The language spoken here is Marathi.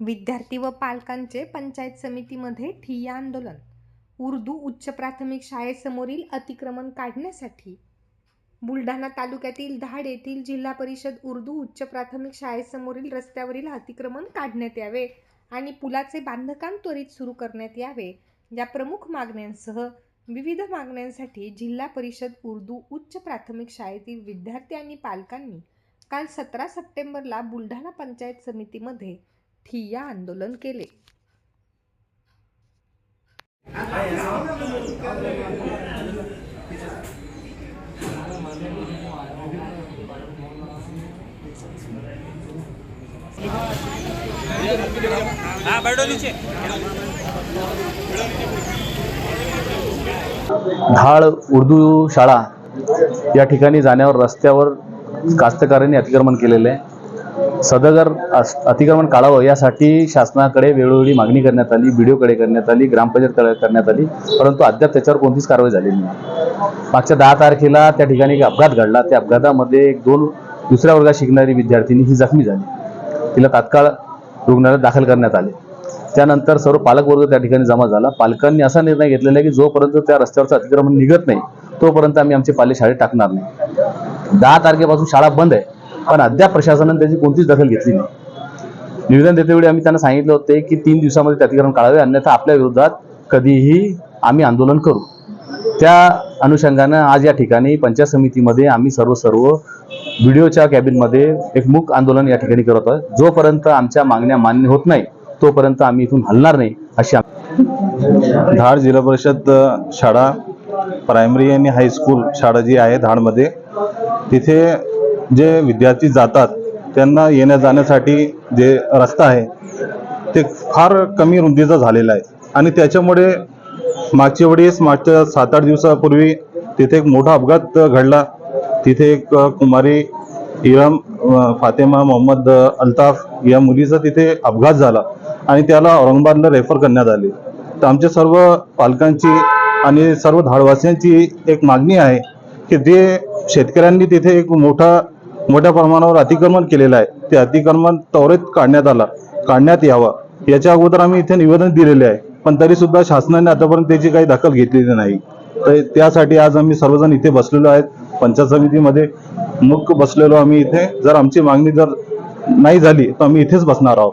विद्यार्थी व पालकांचे पंचायत समितीमध्ये ठिय्या आंदोलन. उर्दू उच्च प्राथमिक शाळेसमोरील अतिक्रमण काढण्यासाठी बुलढाणा तालुक्यातील धाड येथील जिल्हा परिषद उर्दू उच्च प्राथमिक शाळेसमोरील रस्त्यावरील अतिक्रमण काढण्यात यावे आणि पुलाचे बांधकाम त्वरित सुरू करण्यात यावे या प्रमुख मागण्यांसह विविध मागण्यांसाठी जिल्हा परिषद उर्दू उच्च प्राथमिक शाळेतील विद्यार्थी आणि पालकांनी काल सतरा सप्टेंबरला बुलढाणा पंचायत समितीमध्ये ठिय्या आंदोलन केले. हाँ धाळ उर्दू शाळा या ठिकाणी जाण्यावर रस्त्यावर कास्तकारांनी अतिक्रमण केलेलं आहे. सदगर अतिक्रमण काढावं यासाठी शासनाकडे वेळोवेळी मागणी करण्यात आली बीडीओकडे करण्यात आली ग्रामपंचायत करण्यात आली परंतु अद्याप त्याच्यावर कोणतीच कारवाई झालेली नाही. मागच्या दहा तारखेला त्या ठिकाणी एक अपघात घडला. त्या अपघातामध्ये एक दोन दुसऱ्या वर्गात शिकणारी विद्यार्थिनी ही जखमी झाली. तिला तात्काळ रुग्णालयात दाखल करण्यात आले. त्यानंतर सर्व पालकवर्ग त्या ठिकाणी जमा झाला. पालकांनी असा निर्णय घेतलेला आहे की जोपर्यंत त्या रस्त्यावरचं अतिक्रमण निघत नाही तोपर्यंत आम्ही आमचे पाले शाळेत टाकणार नाही. दहा तारखेपासून शाळा बंद आहे. पण अद्याप प्रशासनाने त्याची कोणतीच दखल घेतली नाही. निवेदन देतेवेळी आम्ही त्यांना सांगितले होते की तीन दिवसामध्ये त्यातिकरण काढावे अन्यथा आपल्या विरोधात कधीही आम्ही आंदोलन करू. त्या अनुषंगानं आज या ठिकाणी पंचायत समितीमध्ये आम्ही सर्व सर्व व्हिडिओच्या कॅबिनमध्ये एक मूक आंदोलन या ठिकाणी करत आहोत. जोपर्यंत आमच्या मागण्या मान्य होत नाही तोपर्यंत आम्ही इथून हलणार नाही अशी धाड जिल्हा परिषद शाळा प्रायमरी आणि हायस्कूल शाळा जी आहे धाडमध्ये तिथे जे विद्यार्थी जातात त्यांना येण्या जाण्यासाठी जे रस्ता आहे ते फार कमी रुंदीचा झालेला आहे. आणि त्याच्यामुळे मागच्या वेळेस मागच्या सात आठ दिवसापूर्वी तिथे एक मोठा अपघात घडला. तिथे एक कुमारी इरम फातेमा मोहम्मद अल्ताफ या मुलीचा तिथे अपघात झाला आणि त्याला औरंगाबादला रेफर करण्यात आले. तर आमच्या सर्व पालकांची आणि सर्व धाडवासियांची एक मागणी आहे की जे शेतकऱ्यांनी तिथे एक मोठा मोठ्या प्रमाणावर अतिक्रमण केलेलं आहे. ते अतिक्रमण त्वरित काढण्यात आला काढण्यात यावं. याच्या अगोदर आम्ही इथे निवेदन दिलेले आहे. पण तरी सुद्धा शासनाने आतापर्यंत त्याची काही दखल घेतलेली नाही. तर त्यासाठी आज आम्ही सर्वजण इथे बसलेलो आहेत. पंचायत समितीमध्ये मुख बसलेलो आम्ही इथे. जर आमची मागणी जर नाही झाली तर आम्ही इथेच बसणार आहोत.